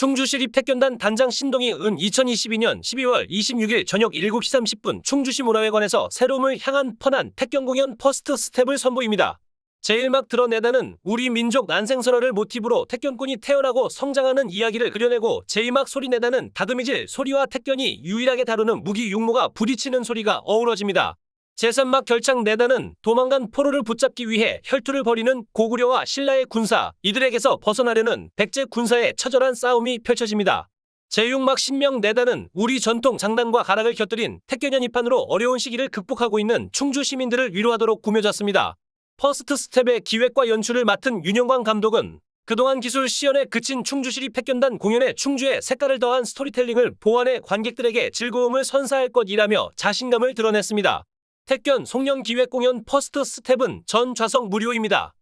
충주시립 태권단 단장 신동희 은 2022년 12월 26일 저녁 7시 30분 충주시 문화회관에서 새로움을 향한 펀한 태권 공연 퍼스트 스텝을 선보입니다. 제일 막 드러내다는 우리 민족 난생설화를 모티브로 태권꾼이 태어나고 성장하는 이야기를 그려내고 제이막 소리내다는 다듬이질 소리와 태권이 유일하게 다루는 무기 육모가 부딪히는 소리가 어우러집니다. 제3막 결창 내다는 도망간 포로를 붙잡기 위해 혈투를 벌이는 고구려와 신라의 군사 이들에게서 벗어나려는 백제 군사의 처절한 싸움이 펼쳐집니다. 제6막 신명 내다는 우리 전통 장단과 가락을 곁들인 태권연 입판으로 어려운 시기를 극복하고 있는 충주 시민들을 위로하도록 꾸며졌습니다. 퍼스트 스텝의 기획과 연출을 맡은 윤영광 감독은 그동안 기술 시연에 그친 충주시립 태권단 공연에 충주의 색깔을 더한 스토리텔링을 보완해 관객들에게 즐거움을 선사할 것이라며 자신감을 드러냈습니다. 태권 송년 기획 공연 퍼스트 스텝은 전 좌석 무료입니다.